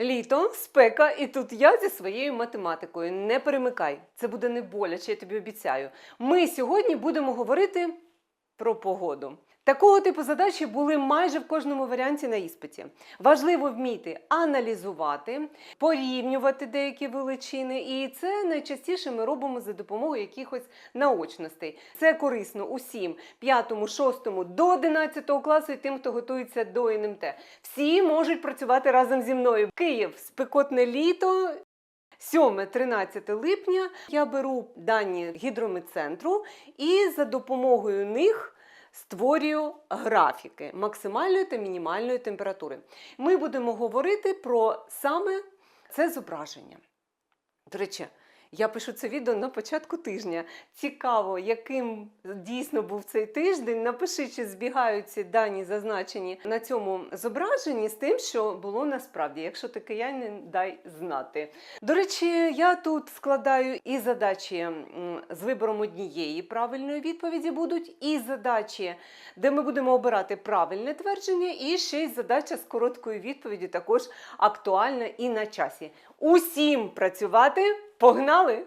Літо, спека, і тут я зі своєю математикою. Не перемикай, це буде не боляче, я тобі обіцяю. Ми сьогодні будемо говорити про погоду. Такого типу задачі були майже в кожному варіанті на іспиті. Важливо вміти аналізувати, порівнювати деякі величини, і це найчастіше ми робимо за допомогою якихось наочностей. Це корисно усім п'ятому, шостому до 11 класу і тим, хто готується до НМТ. Всі можуть працювати разом зі мною. Київ, спекотне літо. 7-13 липня я беру дані гідрометцентру і за допомогою них створюю графіки максимальної та мінімальної температури. Ми будемо говорити про саме це зображення. До речі, я пишу це відео на початку тижня. Цікаво, яким дійсно був цей тиждень. Напиши, чи збігаються дані зазначені на цьому зображенні з тим, що було насправді. Якщо ти киянин, дай знати. До речі, я тут складаю і задачі з вибором однієї правильної відповіді будуть, і задачі, де ми будемо обирати правильне твердження, і ще й задача з короткою відповіді також актуальна і на часі. Усім працювати! Погнали!